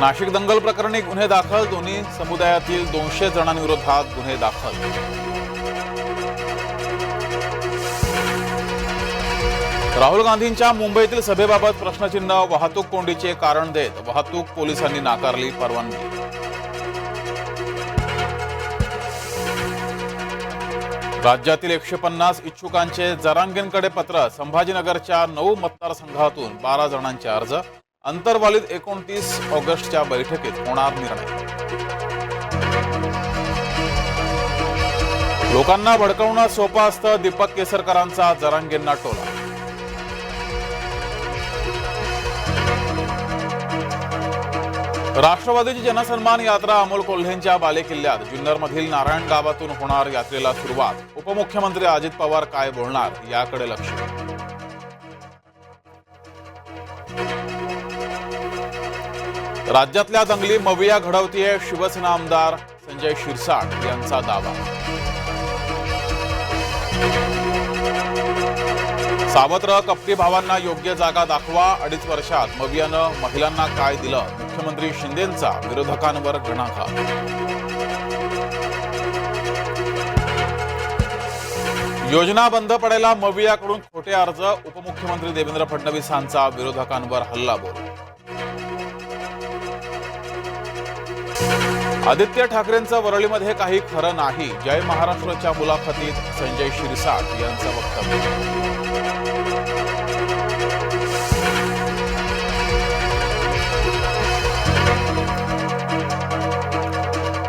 नाशिक दंगल प्रकरणी गुन्हे दाखल. दोन्ही समुदायातील दोनशे जणांविरोधात गुन्हे दाखल. राहुल गांधींच्या मुंबईतील सभेबाबत प्रश्नचिन्ह वाहतूक कोंडीचे कारण देत वाहतूक पोलिसांनी नाकारली परवानगी. राज्यातील एकशे पन्नास इच्छुकांचे जरांगेंकडे पत्र संभाजीनगरच्या नऊ मतदारसंघातून बारा जणांचे अर्ज अंतर्वालीत एकोणतीस ऑगस्टच्या बैठकीत होणार निर्णय. लोकांना भडकवणं सोपं असतं दीपक केसरकरांचा जरांगेंना टोला. राष्ट्रवादीची जनसन्मान यात्रा अमोल कोल्हेंच्या बालेकिल्ल्यात. जुन्नरमधील नारायण गावातून होणार यात्रेला सुरुवात. उपमुख्यमंत्री अजित पवार काय बोलणार याकडे लक्ष. राज्यातल्या दंगली मविया घडवतीये शिवसेना आमदार संजय शिरसाट यांचा दावा. सावत्र कपटी भावांना योग्य जागा दाखवा अडीच वर्षात मवियानं महिलांना काय दिलं? मुख्यमंत्री शिंदेंचा विरोधकांवर गणाघात योजना बंद पडायला मवियाकडून खोटे अर्ज उपमुख्यमंत्री देवेंद्र फडणवीसांचा विरोधकांवर हल्ला बोल आदित्य ठाकरेंचं वरळीमध्ये काही खरं नाही. जय महाराष्ट्राच्या मुलाखतीत संजय शिरसाट यांचं वक्तव्य.